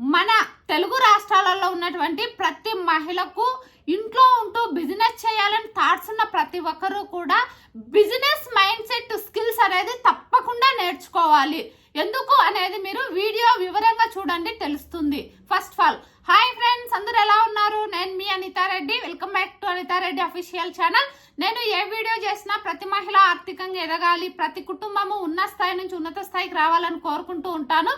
మన తెలుగు రాష్ట్రాలలో ఉన్నటువంటి ప్రతి మహిళకు ఇంట్లో ఉంటూ బిజినెస్ చేయాలని థాట్స్ ఉన్న ప్రతి ఒక్కరూ కూడా బిజినెస్ మైండ్ సెట్ స్కిల్స్ అనేది తప్పకుండా నేర్చుకోవాలి. ఎందుకు అనేది మీరు వీడియో వివరంగా చూడండి తెలుస్తుంది. First of all hi friends అందరూ ఎలా ఉన్నారు నేను మీ Anitha Reddy welcome back to Anitha Reddy official channel నేను ఏ వీడియో చేసినా ప్రతి మహిళ ఆర్థికంగా ఎదగాలి. ప్రతి కుటుంబము ఉన్న స్థాయి నుంచి ఉన్నత స్థాయికి రావాలని కోరుకుంటూ ఉంటాను.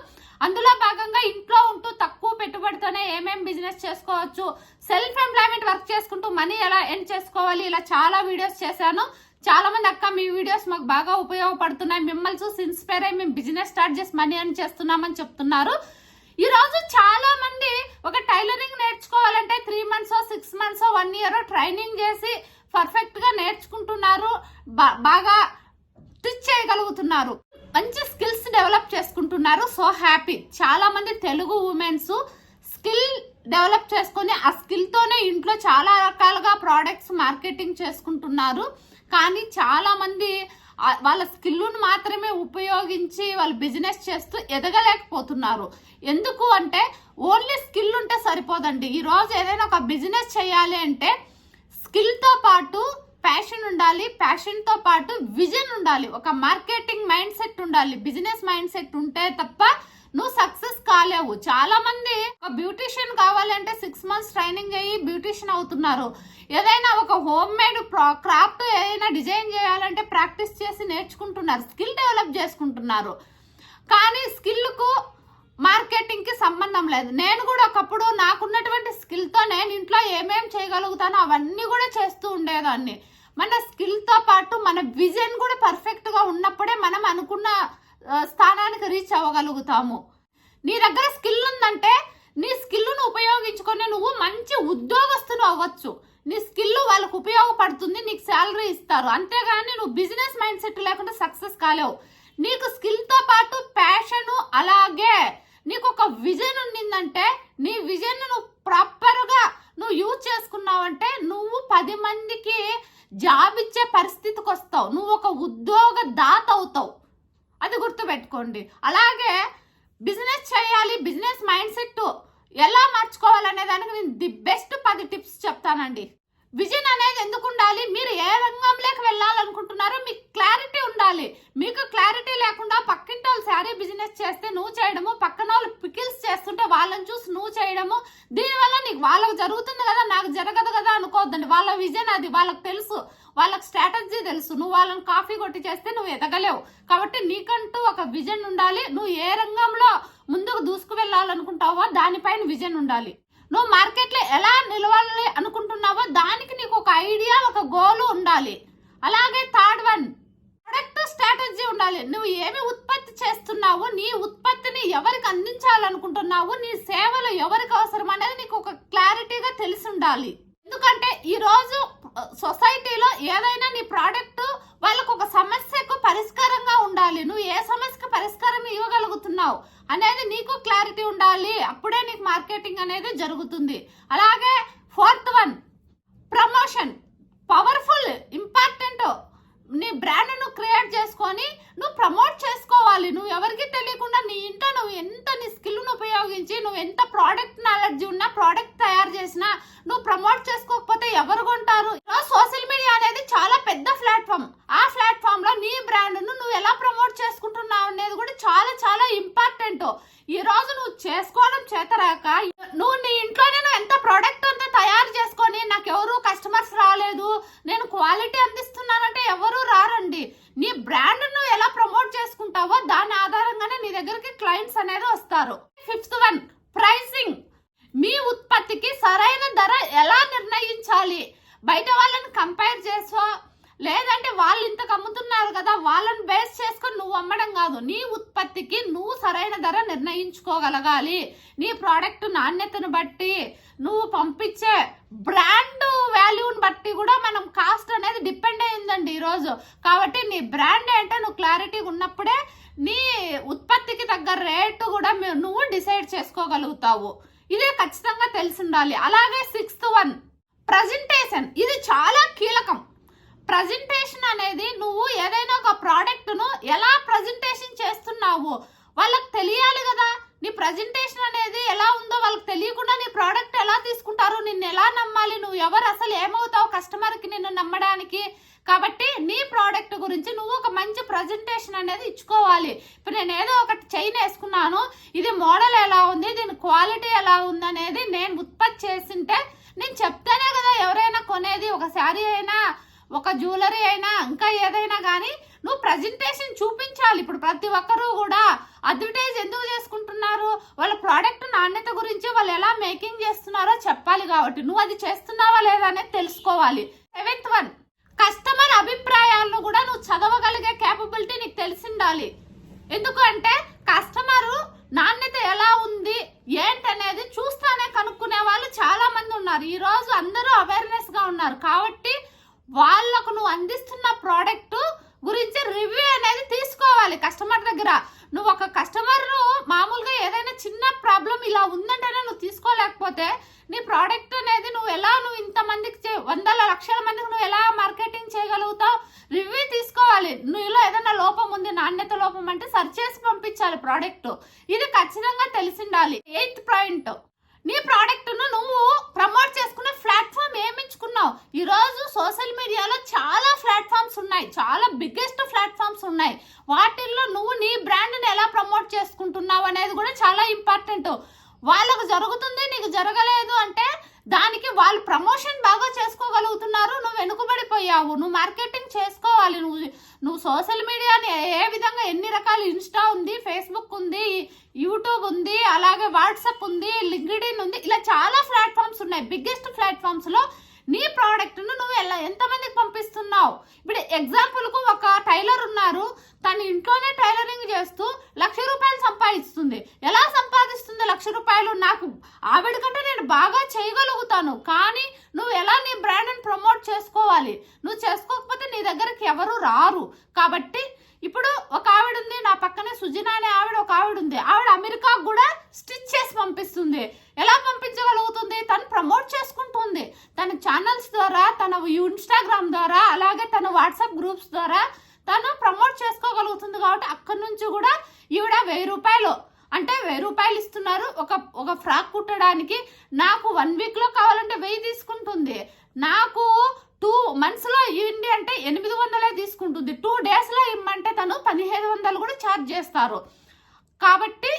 అందులో భాగంగా ఇంట్లో ఉంటూ తక్కువ పెట్టుబడితోనే ఏమేం బిజినెస్ చేసుకోవచ్చు సెల్ఫ్ ఎంప్లాయ్మెంట్ వర్క్ చేసుకుంటూ మనీ ఎలా ఎర్న్ చేసుకోవాలి ఇలా చాలా వీడియోస్ చేశాను. చాలా మంది అక్క మీ వీడియోస్ మాకు బాగా ఉపయోగపడుతున్నాయి. మిమ్మల్ని చూసి ఇన్స్పైర్ అయ్యి మేము బిజినెస్ స్టార్ట్ చేసి మనీ అని చేస్తున్నామని చెప్తున్నారు. ఈ రోజు చాలా మంది ఒక టైలరింగ్ నేర్చుకోవాలంటే three months six months one year training చేసి పర్ఫెక్ట్గా నేర్చుకుంటున్నారు. బాగా స్టిచ్ చేయగలుగుతున్నారు. మంచి స్కిల్స్ డెవలప్ చేసుకుంటున్నారు. సో హ్యాపీ చాలా మంది తెలుగు ఉమెన్స్ స్కిల్ డెవలప్ చేసుకొని ఆ స్కిల్తోనే ఇంట్లో చాలా రకాలుగా ప్రోడక్ట్స్ మార్కెటింగ్ చేసుకుంటున్నారు. కానీ చాలా మంది వాళ్ళ స్కిల్ను మాత్రమే ఉపయోగించి వాళ్ళు బిజినెస్ చేస్తూ ఎదగలేకపోతున్నారు. ఎందుకు అంటే ఓన్లీ స్కిల్ ఉంటే సరిపోదండి. ఈ రోజు ఏదైనా ఒక బిజినెస్ చేయాలి అంటే స్కిల్తో పాటు ప్యాషన్ ఉండాలి ప్యాషన్తో పాటు విజన్ ఉండాలి. ఒక మార్కెటింగ్ మైండ్ సెట్ ఉండాలి. బిజినెస్ మైండ్ సెట్ ఉంటే తప్ప నువ్వు సక్సెస్ కాలేవు. చాలా మంది ఒక బ్యూటిషియన్ కావాలంటే సిక్స్ మంత్స్ ట్రైనింగ్ అయ్యి బ్యూటిషియన్ అవుతున్నారు. ఏదైనా ఒక హోమ్ మేడ్ క్రాఫ్ట్ ఏదైనా డిజైన్ చేయాలంటే ప్రాక్టీస్ చేసి నేర్చుకుంటున్నారు. స్కిల్ డెవలప్ చేసుకుంటున్నారు. కానీ స్కిల్కు మార్కెటింగ్కి సంబంధం లేదు. నేను కూడా ఒకప్పుడు నాకున్నటువంటి స్కిల్తో నేను ఇంట్లో ఏమేం చేయగలుగుతానో అవన్నీ కూడా చేస్తూ ఉండేదాన్ని. మన స్కిల్తో పాటు మన విజన్ కూడా పర్ఫెక్ట్గా ఉన్నప్పుడే మనం అనుకున్న స్థానానికి రీచ్ అవ్వగలుగుతాము. నీ దగ్గర స్కిల్ ఉందంటే నీ స్కిల్ను ఉపయోగించుకొని నువ్వు మంచి ఉద్యోగస్తులు అవ్వచ్చు. నీ స్కిల్ వాళ్ళకు ఉపయోగపడుతుంది నీకు శాలరీ ఇస్తారు. అంతేగాని నువ్వు బిజినెస్ మైండ్ సెట్ లేకుండా సక్సెస్ కాలేవు. నీకు స్కిల్తో పాటు ప్యాషన్ అలాగే నీకు ఒక విజన్ ఉండిందంటే నీ విజన్ నువ్వు ప్రాపర్గా నువ్వు యూజ్ చేసుకున్నావంటే నువ్వు పది మందికి జాబ్ ఇచ్చే పరిస్థితికి వస్తావు నువ్వు ఒక ఉద్యోగ దాత అవుతావు అది చేసుకోండి అలాగే బిజినెస్ చేయాలి బిజినెస్ మైండ్ సెట్ ఎలా మార్చుకోవాలనే దానికి నేను ది బెస్ట్ పది టిప్స్ చెప్తానండి. విజన్ అనేది ఎందుకు ఉండాలి? మీరు ఏ రంగంలోకి వెళ్ళాలనుకుంటున్నారో మీకు క్లారిటీ ఉండాలి. మీకు క్లారిటీ లేకుండా పక్కింటి వాళ్ళు శారీ బిజినెస్ చేస్తే నువ్వు చేయడము పక్కన వాళ్ళు పికిల్స్ చేస్తుంటే వాళ్ళని చూసి నువ్వు చేయడము దీనివల్ల నీకు వాళ్ళకి జరుగుతుంది కదా నాకు జరగదు కదా అనుకోవద్దండి. వాళ్ళ విజన్ అది వాళ్ళకి తెలుసు. వాళ్ళకి స్ట్రాటజీ తెలుసు. నువ్వు వాళ్ళని కాఫీ కొట్టి చేస్తే నువ్వు ఎదగలేవు. కాబట్టి నీకంటూ ఒక విజన్ ఉండాలి. నువ్వు ఏ రంగంలో ముందుకు దూసుకు వెళ్ళాలనుకుంటావో దానిపైన విజన్ ఉండాలి. నువ్వు మార్కెట్లో ఎలా నిలవాలి అనుకుంటున్నావో దానికి నీకు ఒక ఐడియా ఒక గోల్ ఉండాలి. అలాగే థర్డ్ వన్ ప్రొడక్ట్ స్ట్రాటజీ ఉండాలి. నువ్వు ఏమి ఉత్పత్తి చేస్తున్నావు నీ ఉత్పత్తిని ఎవరికి అందించాలనుకుంటున్నావు నీ సేవలు ఎవరికి అవసరం అనేది నీకు ఒక క్లారిటీగా తెలిసి ఉండాలి. ఎందుకంటే ఈరోజు సొసైటీలో ఏదైనా నీ ప్రోడక్ట్ వాళ్ళకు ఒక సమస్యకు పరిష్కారంగా ఉండాలి. నువ్వు ఏ సమస్యకు పరిష్కారం ఇవ్వగలుగుతున్నావు అనేది నీకు క్లారిటీ ఉండాలి. అప్పుడే నీకు మార్కెటింగ్ అనేది జరుగుతుంది. అలాగే fourth one promotion powerful important నీ బ్రాండ్ను క్రియేట్ చేసుకొని నువ్వు ప్రమోట్ చేసుకోవాలి. నువ్వు ఎవరికి తెలియకుండా నీ ఇంట్లో నువ్వు ఎంత నీ స్కిల్ను ఉపయోగించి నువ్వు ఎంత ప్రోడక్ట్ నాలెడ్జ్ ఉన్నా ప్రోడక్ట్ తయారు చేసినా నువ్వు ప్రమోట్ చేసుకోకపోతే ఎవరు కొంటారు? సోషల్ మీడియా అనేది చాలా పెద్ద ప్లాట్ఫామ్ ఆ ప్లాట్ఫామ్లో నీ బ్రాండ్ను నువ్వు ఎలా ప్రమోట్ చేసుకుంటున్నావు అనేది కూడా చాలా చాలా ఇంపార్టెంట్ ఈ రోజు నువ్వు చేసుకోవడం చేతరాక నువ్వు నీ ఇంట్లోనే నువ్వు ఎంత ప్రోడక్ట్ అంతా తయారు చేసుకొని నాకు ఎవరు కస్టమర్స్ రాలేదు నేను క్వాలిటీ అందిస్తున్నానంటే ఎవరు రారండి నీ బ్రాండ్ నువ్వు ఎలా ప్రమోట్ చేసుకుంటావో దాని ఆధారంగానే నీ దగ్గరికి క్లయింట్స్ అనేది వస్తారు ఫిఫ్త్ వన్ ప్రైసింగ్ మీ ఉత్పత్తికి సరైన ధర ఎలా నిర్ణయించాలి? బయట వాళ్ళని కంపేర్ చేసో లేదంటే వాళ్ళు ఇంతకు అమ్ముతున్నారు కదా వాళ్ళని బేస్ చేసుకొని నువ్వు అమ్మడం కాదు. నీ ఉత్పత్తికి నువ్వు సరైన ధర నిర్ణయించుకోగలగాలి. నీ ప్రోడక్ట్ నాణ్యతను బట్టి నువ్వు పంపించే బ్రాండ్ వాల్యూని బట్టి కూడా మనం కాస్ట్ అనేది డిపెండ్ అయిందండి ఈరోజు. కాబట్టి నీ బ్రాండ్ ఏంటో నువ్వు క్లారిటీ ఉన్నప్పుడే నీ ఉత్పత్తికి తగ్గ రేటు కూడా నువ్వు డిసైడ్ చేసుకోగలుగుతావు. ఇదే ఖచ్చితంగా తెలిసి ఉండాలి అలాగే సిక్స్త్ వన్. ప్రజెంటేషన్ ఇది చాలా కీలకం. ప్రజెంటేషన్ అనేది నువ్వు ఏదైనా ఒక ప్రోడక్ట్ను ఎలా ప్రజెంటేషన్ చేస్తున్నావు వాళ్ళకి తెలియాలి కదా. నీ ప్రజెంటేషన్ అనేది ఎలా ఉందో వాళ్ళకి తెలియకుండా నీ ప్రోడక్ట్ ఎలా తీసుకుంటారు నిన్ను ఎలా నమ్మాలి? నువ్వు ఎవరు? అసలు ఏమవుతావు కస్టమర్కి నిన్ను నమ్మడానికి? కాబట్టి నీ ప్రోడక్ట్ గురించి నువ్వు ఒక మంచి ప్రజెంటేషన్ అనేది ఇచ్చుకోవాలి. ఇప్పుడు నేను ఏదో ఒకటి చైన్ వేసుకున్నాను ఇది మోడల్ ఎలా ఉంది దీని క్వాలిటీ ఎలా ఉంది అనేది నేను ఉత్పత్తి చేసింటే నేను చెప్తేనే కదా ఎవరైనా కొనేది ఒక శారీ అయినా ఒక జ్యువెలరీ అయినా ఇంకా ఏదైనా కానీ నువ్వు ప్రజెంటేషన్ చూపించాలి. ఇప్పుడు ప్రతి ఒక్కరూ కూడా అడ్వర్టైజ్ ఎందుకు చేసుకుంటున్నారు? వాళ్ళ ప్రోడక్ట్ నాణ్యత గురించి వాళ్ళు ఎలా మేకింగ్ చేస్తున్నారో చెప్పాలి కాబట్టి. నువ్వు అది చేస్తున్నావా లేదా అనేది తెలుసుకోవాలి. సెవెంత్ వన్ కస్టమర్ అభిప్రాయాలను కూడా నువ్వు చదవగలిగే కేపబిలిటీ నీకు తెలిసిండాలి. ఎందుకంటే కస్టమరు నాణ్యత ఎలా ఉంది ఏంటనేది చూస్తానే కనుక్కునే వాళ్ళు చాలా మంది ఉన్నారు. ఈ రోజు అందరూ అవేర్నెస్గా ఉన్నారు. కాబట్టి వాళ్ళకు నువ్వు అందిస్తున్న ప్రోడక్ట్ గురించి రివ్యూ అనేది తీసుకోవాలి కస్టమర్ దగ్గర. నువ్వు ఒక కస్టమర్ను మామూలుగా ఏదైనా చిన్న ప్రాబ్లం ఇలా ఉందంటేనే నువ్వు తీసుకోలేకపోతే నీ ప్రోడక్ట్ అనేది నువ్వు ఎలా నువ్వు ఇంతమందికి చే- వందల లక్షల మందికి నువ్వు ఎలా మార్కెటింగ్ చేయగలుగుతావు? రివ్యూ తీసుకోవాలి. నువ్వులో ఏదైనా లోపం ఉంది నాణ్యత లోపం అంటే సర్చ్ చేసి పంపించాలి ప్రోడక్ట్. ఇది ఖచ్చితంగా తెలిసిండాలి. Eighth point. నీ ప్రోడక్ట్ను నువ్వు ప్రమోట్ చేసుకునే ప్లాట్ఫామ్ ఏమించుకున్నావు? ఈరోజు సోషల్ మీడియాలో చాలా ప్లాట్ఫామ్స్ ఉన్నాయి. చాలా బిగ్గెస్ట్ ప్లాట్ఫామ్స్ ఉన్నాయి. వాటిల్లో నువ్వు నీ బ్రాండ్ని ఎలా ప్రమోట్ చేసుకుంటున్నావు అనేది కూడా చాలా ఇంపార్టెంట్ వాళ్ళకు జరుగుతుంది నీకు జరగలేదు అంటే దానికి వాళ్ళు ప్రమోషన్ బాగా చేసుకోగలుగుతున్నారు నువ్వు వెనుకబడిపోయావు నువ్వు మార్కెటింగ్ చేసుకోవాలి నువ్వు నువ్వు సోషల్ మీడియాని ఏ విధంగా ఎన్ని రకాల ఇన్స్టా ఉంది ఫేస్బుక్ ఉంది యూట్యూబ్ ఉంది అలాగే వాట్సాప్ ఉంది లింక్డ్ఇన్ ఉంది ఇలా చాలా ప్లాట్ఫామ్స్ ఉన్నాయి. బిగ్గెస్ట్ ప్లాట్ఫామ్స్లో నీ ప్రోడక్ట్ను నువ్వు ఎలా ఎంతమందికి పంపిస్తున్నావు? ఇప్పుడు ఎగ్జాంపుల్కు ఒక టైలర్ ఉన్నారు. తన ఇంట్లోనే టైలరింగ్ చేస్తూ లక్ష రూపాయలు సంపాదిస్తుంది. ఎలా సంపాదిస్తుంది లక్ష రూపాయలు? నాకు ఆవిడ కంటే నేను బాగా చేయగలుగుతాను. కానీ నువ్వు ఎలా నీ బ్రాండ్ని ప్రమోట్ చేసుకోవాలి? నువ్వు చేసుకోకపోతే నీ దగ్గరికి ఎవరు రారు. కాబట్టి ఇప్పుడు ఒక ఆవిడ ఉంది నా పక్కనే సుజినా అనే ఆవిడ ఒక ఆవిడ ఉంది. ఆవిడ అమెరికాకు కూడా స్టిచ్ చేసి పంపిస్తుంది. ఎలా పంపించగలుగుతుంది? తను ప్రమోట్ చేసుకుంటుంది. తన ఛానల్స్ ద్వారా తన ఇన్స్టాగ్రామ్ ద్వారా అలాగే తన వాట్సాప్ గ్రూప్స్ ద్వారా తను ప్రమోట్ చేసుకోగలుగుతుంది కాబట్టి అక్కడి నుంచి కూడా ఈవిడ వెయ్యి రూపాయలు అంటే వెయ్యి రూపాయలు ఇస్తున్నారు. ఒక ఒక ఫ్రాక్ కుట్టడానికి నాకు వన్ వీక్లో కావాలంటే వెయ్యి తీసుకుంటుంది. నాకు టూ మంత్స్లో ఇవ్వండి అంటే ఎనిమిది వందలే తీసుకుంటుంది టూ డేస్లో ఇమ్మంటే తను రూపాయలు కూడా ఛార్జ్ చేస్తారు. కాబట్టి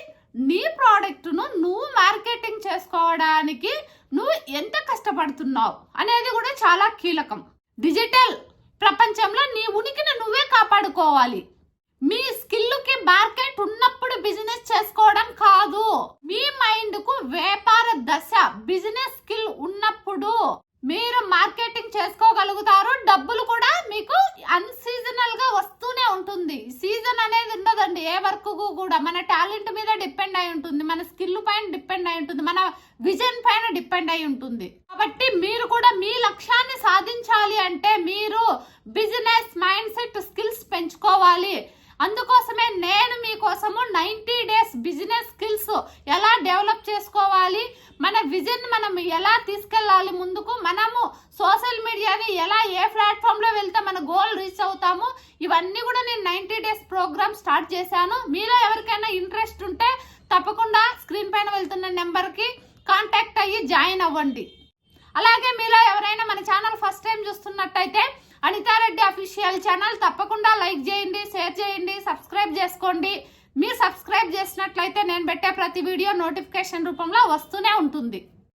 నీ ప్రోడక్ట్ను నువ్వు మార్కెటింగ్ చేసుకోవడానికి నువ్వు ఎంత కష్టపడుతున్నావు అనేది కూడా చాలా కీలకం. డిజిటల్ ప్రపంచంలో నీ ఉనికిని నువ్వే కాపాడుకోవాలి. మీ స్కిల్కి మార్కెట్ ఉన్నప్పుడు బిజినెస్ చేసుకోవడం కాదు. మీ మైండ్కు వ్యాపార దశ బిజినెస్ స్కిల్ ఉన్నప్పుడు. మీరు మార్కెటింగ్ చేసుకోగలుగుతారు. డబ్బులు కూడా మీకు అన్సీజనల్గా వస్తూనే ఉంటుంది. సీజన్ అనేది ఉండదండి. ఏ వర్క్ కూడా మన టాలెంట్ మీద డిపెండ్ అయి ఉంటుంది. మన స్కిల్ పైన డిపెండ్ అయి ఉంటుంది. మన విజన్ పైన డిపెండ్ అయి ఉంటుంది. కాబట్టి మీరు కూడా మీ లక్ష్యాన్ని సాధించాలి అంటే మీరు బిజినెస్ మైండ్ సెట్ స్కిల్స్ పెంచుకోవాలి. అందుకోసమే నేను మీకోసము నైంటీ డేస్ బిజినెస్ స్కిల్స్ ఎలా డెవలప్ చేసుకోవాలి మన విజన్ మనం ఎలా తీసుకెళ్ళాలి ముందుకు మనము సోషల్ మీడియాని ఎలా ఏ ప్లాట్ఫామ్లో వెళ్తే మన గోల్ రీచ్ అవుతాము ఇవన్నీ కూడా నేను నైంటీ డేస్ ప్రోగ్రామ్ స్టార్ట్ చేశాను. మీలో ఎవరికైనా ఇంట్రెస్ట్ ఉంటే తప్పకుండా స్క్రీన్ పైన వెళ్తున్న నెంబర్కి కాంటాక్ట్ అయ్యి జాయిన్ అవ్వండి. అలాగే మీలో ఎవరైనా మన ఛానల్ ఫస్ట్ టైం చూస్తున్నట్టయితే అనితారెడ్డి అఫీషియల్ ఛానల్ తప్పకుండా లైక్ చేయండి షేర్ చేయండి సబ్స్క్రైబ్ చేసుకోండి. మీరు సబ్స్క్రైబ్ చేసినట్లయితే నేను పెట్టే ప్రతి వీడియో నోటిఫికేషన్ రూపంలో వస్తూనే ఉంటుంది.